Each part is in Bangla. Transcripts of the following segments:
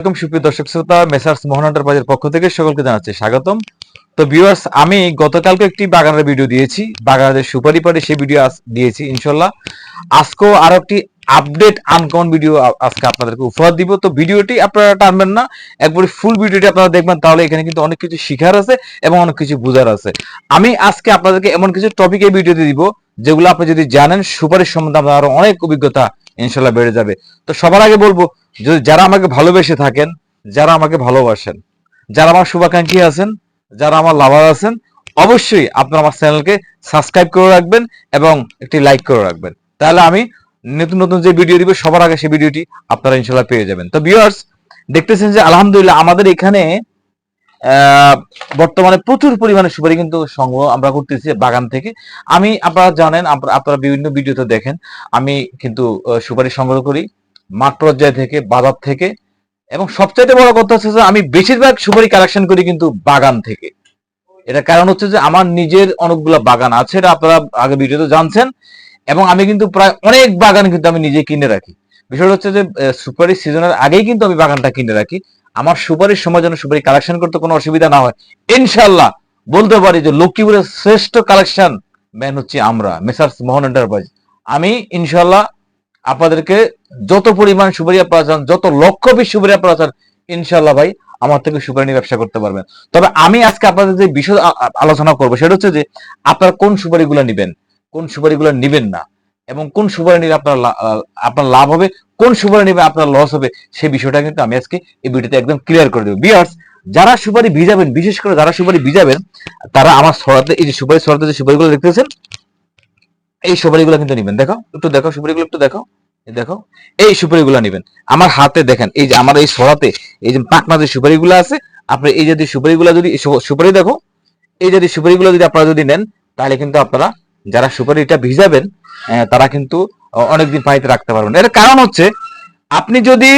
এরকম সুপ্রিয় দর্শক শ্রোতা, মেসার্স মোহন এন্টারপ্রাইজের পক্ষ থেকে সকলকে জানাচ্ছি স্বাগতম। তো ভিউয়ার্স আমি গতকালকে একটি বাগানের ভিডিও দিয়েছি। বাগানের সুপারি পাড়ে সেই ভিডিও দিয়েছি ইনশাল্লাহ আজকেও আরও একটি আপডেট আনকমন ভিডিও আজকে আপনাদেরকে উপহার দিব। তো ভিডিওটি আপনারা টানবেন না, একবারে ফুল ভিডিওটি আপনারা দেখবেন, তাহলে এখানে কিন্তু অনেক কিছু শিখার আছে এবং অনেক কিছু বোঝার আছে। আমি আজকে আপনাদেরকে এমন কিছু টপিকে ভিডিওতে দিব, যেগুলো আপনি যদি জানেন সুপারিশ সম্বন্ধে আপনার আরও অনেক অভিজ্ঞতা ইনশাল্লাহ বেড়ে যাবে। তো সবার আগে বলব যদি যারা আমাকে ভালোবেসে থাকেন, যারা আমাকে ভালোবাসেন, যারা আমার শুভাকাঙ্ক্ষী আছেন, যারা আমার লাভার আছেন, অবশ্যই আপনারা আমার চ্যানেলকে সাবস্ক্রাইব করে রাখবেন এবং একটি লাইক করে রাখবেন। তাহলে আমি নতুন নতুন যে ভিডিও দিব, সবার আগে সেই ভিডিওটি আপনারা ইনশাল্লাহ পেয়ে যাবেন। তো ভিউয়ার্স দেখতেছেন যে আলহামদুলিল্লাহ আমাদের এখানে বর্তমানে প্রচুর পরিমাণে সুপারি কিন্তু সংগ্রহ আমরা করতেছি বাগান থেকে। আমি, আপনারা জানেন আপনারা বিভিন্ন ভিডিওতে দেখেন, আমি কিন্তু সুপারি সংগ্রহ করি। মাঠ পর্যায় থেকে বাজার থেকে। এবং সবচাইতে বড় কথা হচ্ছে যে, আমি বেশিরভাগ সুপারি কালেকশন করি কিন্তু বাগান থেকে। এটা কারণ হচ্ছে যে, আমার নিজের অনেকগুলো বাগান আছে, এটা আপনারা আগে ভিডিওতে জানছেন। এবং আমি কিন্তু প্রায় অনেক বাগান কিন্তু আমি নিজে কিনে রাখি। বিষয়টা হচ্ছে যে সুপারি সিজনের আগেই কিন্তু আমি বাগানটা কিনে রাখি। আমার সুপারির সময় যেন সুপারি কালেকশন করতে কোনো অসুবিধা না হয়। ইনশাল্লাহ বলতে পারি যে, লক্ষ্মীপুরের শ্রেষ্ঠ কালেকশন ম্যান হচ্ছে আমরা, মেসার্স মোহন এন্টারপ্রাইজ আমি ইনশাল্লাহ আপনাদেরকে যত পরিমাণ সুপারি আপনারা চান, যত লক্ষ পিস সুপারি আপনারা চান ইনশাল্লাহ ভাই, আমার থেকে সুপারি নিয়ে ব্যবসা করতে পারবেন। তবে আমি আজকে আপনাদের যে বিষয় আলোচনা করব, সেটা হচ্ছে যে আপনারা কোন সুপারিগুলো নিবেন, কোন সুপারিগুলো নিবেন না, এবং কোন সুপারি নিলে আপনার আপনার লাভ হবে, কোন সুপারি নিবে আপনার লস হবে সেই বিষয়টা কিন্তু আমি আজকে এই ভিডিওতে একদম ক্লিয়ার করে দেবো। বিয়ার্স যারা সুপারি ভিজাবেন, বিশেষ করে যারা সুপারি ভিজাবেন, তারা আমার ছড়াতে এই যে সুপারি ছড়াতে যে সুপারিগুলো দেখতেছেন এই সুপারিগুলো কিন্তু নিবেন। দেখো, একটু দেখো, সুপারিগুলো একটু দেখো। দেখো, এই সুপারিগুলো নিবেন। আমার হাতে দেখেন, এই যে আমার এই সরাতে, এই যে পাকনা যে সুপারিগুলো আছে, আপনি এই যদি সুপারিগুলো যদি সুপারি দেখো, এই যদি সুপারিগুলো যদি আপনারা যদি নেন, তাহলে কিন্তু আপনারা যারা সুপারিটা ভিজাবেন তারা কিন্তু অনেকদিন পানিতে রাখতে পারবেন। এর কারণ হচ্ছে, আপনি যদি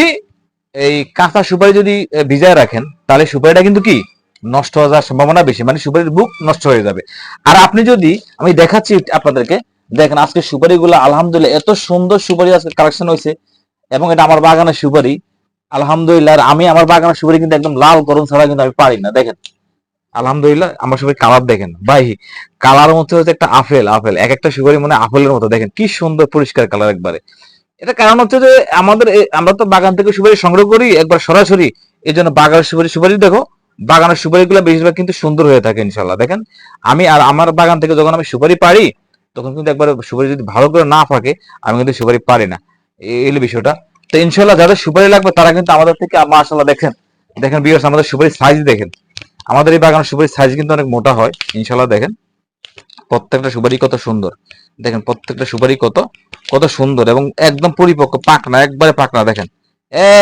এই কাঁচা সুপারি যদি ভিজায় রাখেন, তাহলে সুপারিটা কিন্তু কি? নষ্ট হয়ে যাওয়ার সম্ভাবনা বেশি। মানে সুপারির বুক নষ্ট হয়ে যাবে। আর আপনি যদি, আমি দেখাচ্ছি আপনাদেরকে দেখেন আজকে সুপারিগুলো, আলহামদুলিল্লাহ, এত সুন্দর সুপারি আজকে কালেকশন হয়েছে এবং এটা আমার বাগানের সুপারি। আলহামদুলিল্লাহ আমি আমার বাগানের সুপারি কিন্তু একদম লাল গরম ছাড়া কিন্তু আমি পারি না, দেখেন। আলহামদুলিল্লাহ, আমার সুপারি কালার দেখেন। ভাই কালার মধ্যে হচ্ছে একটা আপেল আপেল, এক একটা সুপারি মানে আপেলের মতো, দেখেন কি সুন্দর পরিষ্কার কালার একবারে। এটা কারণ হচ্ছে যে আমাদের আমরা তো বাগান থেকে সুপারি সংগ্রহ করি একবার সরাসরি এই জন্য বাগানের সুপারি সুপারি দেখো, বাগানের সুপারি গুলো বেশিরভাগ কিন্তু সুন্দর হয়ে থাকে ইনশাল্লাহ দেখেন। আমি আর আমার বাগান থেকে যখন আমি সুপারি পারি তখন কিন্তু একবার সুপারি যদি ভালো করে না থাকে, আমি কিন্তু সুপারি পারি না। এই বিষয়টা। তো ইনশাল্লাহ যাদের সুপারি লাগবে, তারা কিন্তু আমাদের থেকে মাশাল্লাহ দেখেন দেখেন বিয়ার্স আমাদের সুপারির সাইজ দেখেন। আমাদের এই বাগানের সুপারির সাইজ কিন্তু অনেক মোটা হয় ইনশাল্লাহ দেখেন। প্রত্যেকটা সুপারি কত সুন্দর। দেখেন প্রত্যেকটা সুপারি কত কত সুন্দর এবং একদম পরিপক্ক, পাকনা, একবারে পাকনা, দেখেন।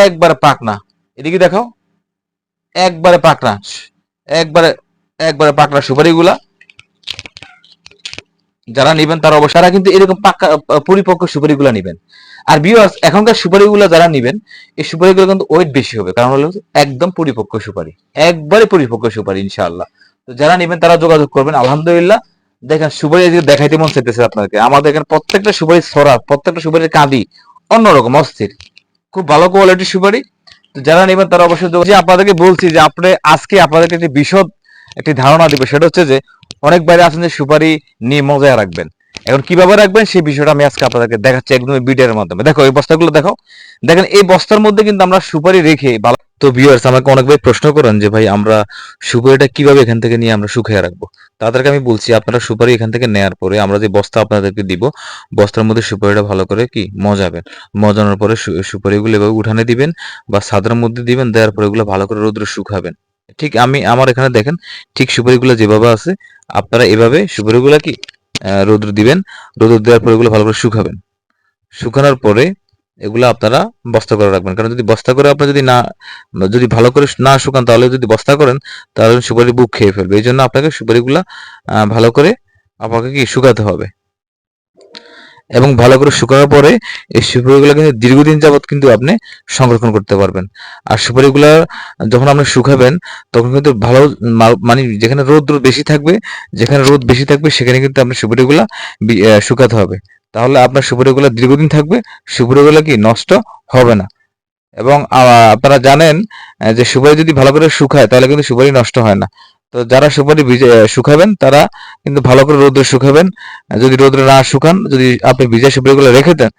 একবারে পাকনা। এদিকে দেখো একবারে পাকনা। একবারে একবারে পাকনা সুপারি গুলা যারা নিবেন তারা অবশ্যই, তারা কিন্তু এরকম পাকা পরিপক্ক সুপারি গুলা নিবেন। আর বিয়ার্স এখনকার সুপারি গুলা যারা নিবেন, এই সুপারি গুলো কিন্তু ওয়েট বেশি হবে, কারণ হলো একদম পরিপক্ক সুপারি। একবারে পরিপক্ক সুপারি, ইনশাআল্লাহ। তো যারা নিবেন তারা যোগাযোগ করবেন। আলহামদুলিল্লাহ, দেখেন সুপারি আজকে দেখাইতে মন চাইতেছে আপনাকে আমাদের এখানে প্রত্যেকটা সুপারি ছড়া, প্রত্যেকটা সুপারির কাঁদি অন্যরকম, অস্থির। খুব ভালো কোয়ালিটির সুপারি। তো যারা নেবেন তারা অবশ্যই যে আপনাদেরকে বলছি যে আপনি আজকে আপনাদেরকে একটি বিশদ একটি ধারণা দিবে, সেটা হচ্ছে যে অনেক বাইরে আছেন যে সুপারি নিয়ে মজায় রাখবেন। এখন কীভাবে রাখবেন সেই বিষয়টা আমি আজকে আপনাদেরকে দেখাচ্ছি একদম ভিডিওর মাধ্যমে। দেখো, এই বস্তাগুলো দেখো। দেখেন, এই বস্তার মধ্যে কিন্তু আমরা সুপারি রেখে তো ভিউয়ার্স আমাকে অনেক ভাই প্রশ্ন করেন যে, ভাই, আমরা সুপারিটা কীভাবে এখান থেকে নিয়ে আমরা শুকিয়ে রাখব? তাদেরকে আমি বলছি, আপনারা সুপারি এখান থেকে নেয়ার পরে আমরা যে বস্তা আপনাদেরকে দিব, বস্তার মধ্যে সুপারিটা ভালো করে কি মজাবেন। মজানোর পরে সুপারিগুলো এভাবে উঠানে দিবেন বা সাদার মধ্যে দিবেন, দেওয়ার পরে এগুলো ভালো করে রোদ্রে শুকাবেন। ঠিক আমি, আমার এখানে দেখেন, ঠিক সুপারিগুলো যেভাবে আছে, আপনারা এভাবে সুপারিগুলো কি রোদ্র দিবেন, রোদ্র দেওয়ার পরে এগুলো ভালো করে শুকাবেন। শুকানোর পরে এগুলো আপনারা বস্তা করে রাখবেন। কারণ যদি বস্তা করে আপনি যদি না, যদি ভালো করে না শুকান, তাহলে যদি বস্তা করেন, তাহলে সুপারি বুক খেয়ে ফেলবে। এই জন্য আপনাকে সুপারিগুলা ভালো করে আপনাকে কি, শুকাতে হবে। এবং ভালো করে শুকানোর পরে এই সুপারিগুলো কিন্তু দীর্ঘদিন যাবত কিন্তু আপনি সংরক্ষণ করতে পারবেন। আর সুপারিগুলা যখন আপনি শুকাবেন, তখন কিন্তু ভালো মানে যেখানে রোদ বেশি থাকবে, যেখানে রোদ বেশি থাকবে, সেখানে কিন্তু আপনার সুপারিগুলা শুকাতে হবে। তাহলে আপনার সুপারিগুলো দীর্ঘদিন থাকবে, সুপারিগুলো কি নষ্ট হবে না। এবং আপনারা জানেন যে সুপারি যদি ভালো করে শুকায়, তাহলে কিন্তু সুপারি নষ্ট হয় না। তো যারা সুপারি শুকাবেন, তারা কিন্তু ভালো করে রোদ্রে শুকাবেন। যদি রোদ্রে না শুকান, যদি আপনি ভিজা সুপারিগুলো রেখে দেন,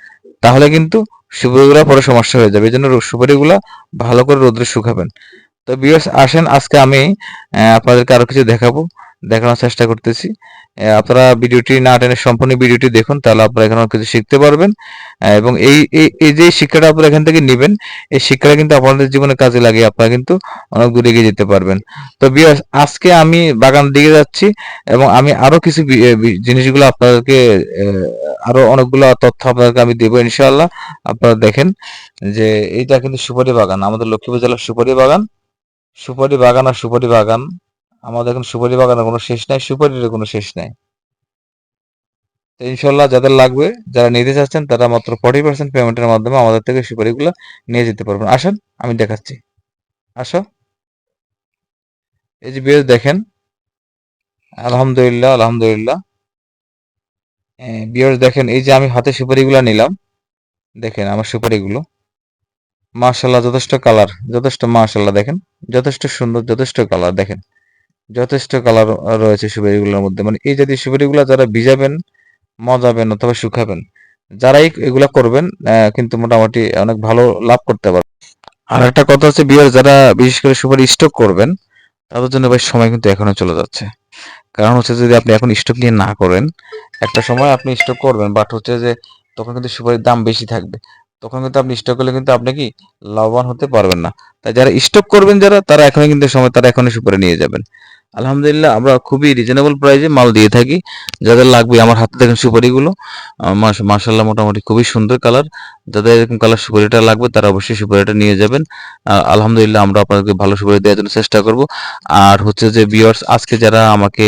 তাহলে কিন্তু সুপারিগুলো পরে সমস্যা হয়ে যাবে। এই জন্য সুপারিগুলো ভালো করে রোদ্রে শুকাবেন। তো বিয়ার্স আসেন, আজকে আমি আপনাদেরকে আরও কিছু দেখাবো। দেখানোর চেষ্টা করতেছি। আপনারা ভিডিওটি না টেনে সম্পূর্ণ ভিডিওটি দেখুন, তাহলে আপনারা এখানে কিছু শিখতে পারবেন। এবং এই, এই- যে শিক্ষাটা আপনারা এখান থেকে নেবেন, এই শিক্ষাটা কিন্তু আপনাদের জীবনে কাজে লাগিয়ে আপনারা কিন্তু অনেক দূরে এগিয়ে যেতে পারবেন। তো বিয়ার্স আজকে আমি বাগান দিকে যাচ্ছি, এবং আমি আরও কিছু জিনিসগুলো আপনাদেরকে আরও অনেকগুলো তথ্য আপনাদেরকে আমি দেবো ইনশাআল্লাহ। আপনারা দেখেন যে এইটা কিন্তু সুপারি বাগান, আমাদের লক্ষ্মীপুর জেলার সুপারি বাগান। সুপারি বাগান আর সুপারি বাগান আমাদের এখন সুপারি বাগানের কোনো শেষ নাই সুপারির কোনো শেষ নাই। তো ইনশাল্লাহ যাদের লাগবে, যারা নিতে চাচ্ছেন, তারা মাত্র ফর্টি পার্সেন্ট পেমেন্টের মাধ্যমে আমাদের থেকে সুপারিগুলো নিয়ে যেতে পারবেন। আসেন, আমি দেখাচ্ছি। আসো। এই যে বিয়ে দেখেন। আলহামদুলিল্লাহ আলহামদুলিল্লাহ। বিয়ার্স দেখেন, এই যে আমি হাতে সুপারিগুলো নিলাম। দেখেন আমার সুপারিগুলো। মাশাল্লাহ যথেষ্ট কালার যথেষ্ট মাশাল্লাহ দেখেন। যথেষ্ট সুন্দর, যথেষ্ট কালার দেখেন। যথেষ্ট কালার রয়েছে সুপারিগুলোর মধ্যে। মানে এই জাতীয় সুপারিগুলো যারা ভিজাবেন, মজাবেন অথবা শুকাবেন, যারাই এগুলা করবেন কিন্তু মোটামুটি অনেক ভালো লাভ করতে পারবেন। আর একটা কথা হচ্ছে, বিয়ার যারা বিশেষ করে সুপারি স্টক করবেন, তাদের জন্য ভাই সময় কিন্তু এখনও চলে যাচ্ছে। কারণ হচ্ছে যদি আপনি এখন স্টক নিয়ে না করেন, একটা সময় আপনি স্টক করবেন বাট হচ্ছে যে তখন কিন্তু সুপারির দাম বেশি থাকবে। তখন কিন্তু আপনি স্টক করলে কিন্তু আপনি কি লাভবান হতে পারবেন না। তাই যারা স্টক করবেন যারা, তারা এখনই কিন্তু সময়, তারা এখনই সুপারি নিয়ে যাবেন। আলহামদুলিল্লাহ, আমরা খুবই রিজনেবল প্রাইসে মাল দিয়ে থাকি। যাদের লাগবে, আমার হাতে দেখেন সুপারিগুলো। মার্শাল্লাহ মোটামুটি খুবই সুন্দর কালার যাদের এরকম কালার সুপারিটা লাগবে, তারা অবশ্যই সুপারিটা নিয়ে যাবেন। আলহামদুলিল্লাহ, আমরা আপনাদেরকে ভালো সুপারি দেওয়ার জন্য চেষ্টা করব। আর হচ্ছে যে বিয়ার্স আজকে যারা আমাকে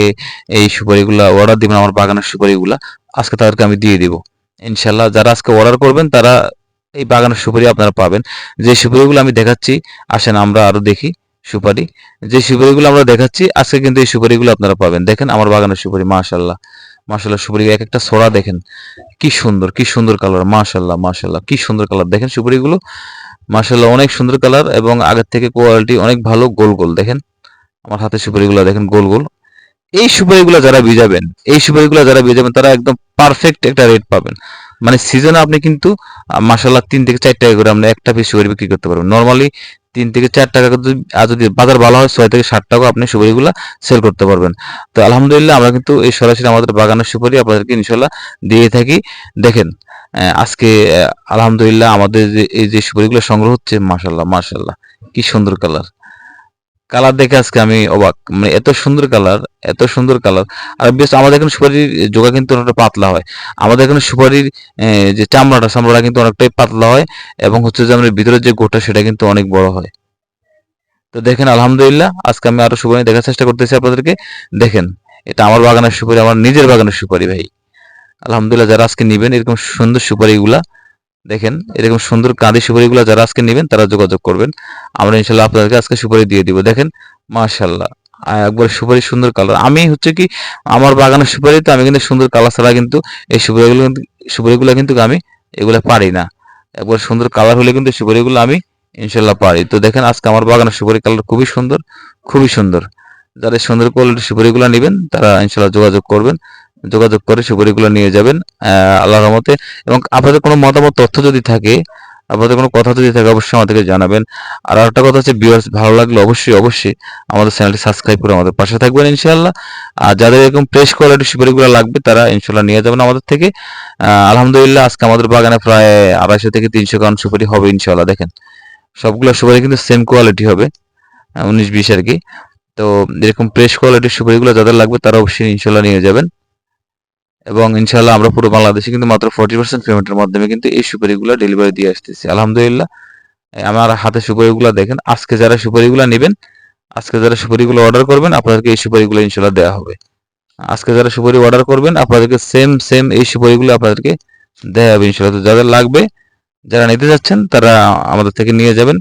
এই সুপারিগুলা অর্ডার দিবেন, আমার বাগানের সুপারিগুলা, আজকে তাদেরকে আমি দিয়ে দিব। ইনশাল্লাহ যারা আজকে অর্ডার করবেন, তারা এই বাগানের সুপারি আপনারা পাবেন। যে সুপারিগুলো আমি দেখাচ্ছি, আসেন আমরা আরও দেখি। সুপারি। যে সুপারিগুলো আমরা দেখাচ্ছি, আজকে কিন্তু এই সুপারিগুলো আপনারা পাবেন। দেখেন, আমার বাগানের সুপারি মাশাল্লাহ মাশাল্লাহ সুপারি এক একটা ছড়া দেখেন। কি সুন্দর কি সুন্দর কালার মাশাল্লাহ মাশাল্লাহ কি সুন্দর কালার। দেখেন সুপারিগুলো মাশাল্লাহ অনেক সুন্দর কালার এবং আগের থেকে কোয়ালিটি অনেক ভালো, গোল গোল। দেখেন, আমার হাতে সুপারিগুলো দেখেন, গোল গোল। এই সুপারিগুলো যারা ভিজাবেন, এই সুপারিগুলো যারা ভিজাবেন, তারা একদম পারফেক্ট একটা রেট পাবেন। মানে সিজনে আপনি কিন্তু মাসাল্লাহ তিন থেকে চার টাকা করে আপনি একটা পিস সুপারি বিক্রি করতে পারবেন। নর্মালি তিন থেকে চার টাকা আর যদি বাজার ভালো হয়, ছয় থেকে ষাট টাকা আপনি সুপারিগুলো সেল করতে পারবেন। তো আলহামদুলিল্লাহ, আমরা কিন্তু এই সরাসরি আমাদের বাগানের সুপারি আপনাদেরকে ইনশাল্লাহ দিয়ে থাকি। দেখেন আজকে আলহামদুলিল্লাহ আমাদের এই যে সুপারিগুলো সংগ্রহ হচ্ছে মাসাল্লাহ মাসাল্লাহ কি সুন্দর কালার কালার দেখে আজকে আমি অবাক। মানে এত সুন্দর কালার এত সুন্দর কালার আর বেশ আমাদের এখানে সুপারির জোগা কিন্তু অনেকটা পাতলা হয়। আমাদের এখানে সুপারির যে চামড়াটা চামড়াটা কিন্তু অনেকটাই পাতলা হয় এবং হচ্ছে যে আমাদের ভিতরের যে গোটা সেটা কিন্তু অনেক বড় হয়। তো দেখেন, আলহামদুলিল্লাহ, আজকে আমি আরও সুপারি দেখার চেষ্টা করতেছি আপনাদেরকে। দেখেন, এটা আমার বাগানের সুপারি, আমার নিজের বাগানের সুপারি ভাই। আলহামদুলিল্লাহ, যারা আজকে নিবেন এরকম সুন্দর সুপারিগুলা দেখেন, এরকম সুন্দর কাঁদি সুপারিগুলো যারা আজকে নেবেন, তারা যোগাযোগ করবেন। আমরা ইনশাল্লাহ আপনাদেরকে আজকে সুপারি দিয়ে দিব। দেখেন মাশাল্লাহ একবার সুপারি সুন্দর কালার। আমি হচ্ছে কি, আমার বাগানের সুপারিতে আমি কিন্তু সুন্দর কালার ছাড়া কিন্তু এই সুপারিগুলো সুপারিগুলো কিন্তু আমি এগুলো পারি না। একবার সুন্দর কালার হলে কিন্তু সুপারিগুলো আমি ইনশাল্লাহ পারি। তো দেখেন, আজকে আমার বাগানের সুপারি কালার খুবই সুন্দর খুবই সুন্দর। যারা সুন্দর কোয়ালিটির সুপারিগুলো নেবেন, তারা ইনশাল্লাহ যোগাযোগ করবেন। যোগাযোগ করে সুপারিগুলো নিয়ে যাবেন আল্লাহর রহমতে। এবং আপনাদের কোনো মতামত, তথ্য যদি থাকে, আপনাদের কোনো কথা যদি থাকে, অবশ্যই আমাদেরকে জানাবেন। আর একটা কথা হচ্ছে ভিউয়ার্স ভালো লাগলে অবশ্যই অবশ্যই আমাদের চ্যানেলটি সাবস্ক্রাইব করে আমাদের পাশে থাকবেন ইনশাল্লাহ আর যাদের এরকম ফ্রেশ কোয়ালিটির সুপারিগুলো লাগবে, তারা ইনশাল্লাহ নিয়ে যাবেন আমাদের থেকে। আলহামদুলিল্লাহ, আজকে আমাদের বাগানে প্রায় আড়াইশো থেকে তিনশো কাউন্ট সুপারি হবে ইনশাল্লাহ দেখেন। সবগুলো সুপারি কিন্তু সেম কোয়ালিটি হবে, উনিশ বিশ আর কি। তো এরকম ফ্রেশ কোয়ালিটির সুপারিগুলো যাদের লাগবে, তারা অবশ্যই ইনশাল্লাহ নিয়ে যাবেন। এবং ইনশাল্লাহ আমরা পুরো বাংলাদেশে কিন্তু মাত্র ফর্টি পার্সেন্ট পেমেন্টের মাধ্যমে কিন্তু এই সুপারিগুলো ডেলিভারি দিয়ে আসতেছি। আলহামদুলিল্লাহ আমার হাতে সুপারিগুলো দেখেন। আজকে যারা সুপারিগুলো নেবেন, আজকে যারা সুপারিগুলো অর্ডার করবেন, আপনাদেরকে এই সুপারিগুলো ইনশাল্লাহ দেওয়া হবে। আজকে যারা সুপারি অর্ডার করবেন, আপনাদেরকে সেম সেম এই সুপারিগুলো আপনাদেরকে দেওয়া হবে ইনশাল্লাহ তো যাদের লাগবে যারা নিতে যাচ্ছেন, তারা আমাদের থেকে নিয়ে যাবেন।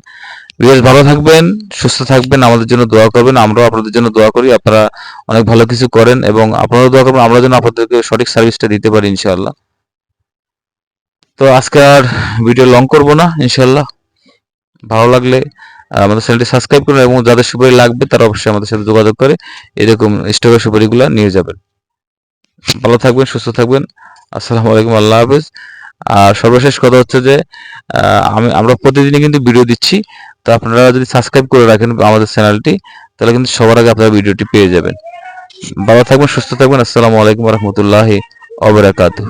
বেশ ভালো থাকবেন, সুস্থ থাকবেন, আমাদের জন্য দোয়া করবেন, আমরাও আপনাদের জন্য দোয়া করি, আপনারা অনেক ভালো কিছু করেন এবং আপনারাও দোয়া করবেন, আমরা যেন আপনাদেরকে সঠিক সার্ভিসটা দিতে পারি, ইনশাআল্লাহ। তো আজকে আর ভিডিও লং করব না, ইনশাআল্লাহ। ভালো লাগলে আমাদের চ্যানেলটি সাবস্ক্রাইব করুন এবং যাদের সুপারি লাগবে, তারা অবশ্যই আমাদের সাথে যোগাযোগ করে, এরকম স্টকের সুপারিগুলো নিয়ে যাবেন। ভালো থাকবেন, সুস্থ থাকবেন। আসসালামু আলাইকুম, আল্লাহ হাফেজ। আর সর্বশেষ কথা হচ্ছে যে আমি, আমরা প্রতিদিনই কিন্তু ভিডিও দিচ্ছি। তো আপনারা যদি সাবস্ক্রাইব করে রাখেন আমাদের চ্যানেলটি তাহলে কিন্তু সবার আগে আপনারা ভিডিওটি পেয়ে যাবেন। ভালো থাকবেন, সুস্থ থাকবেন। আসসালামু আলাইকুম রহমতুল্লাহি অবরাকাতুহ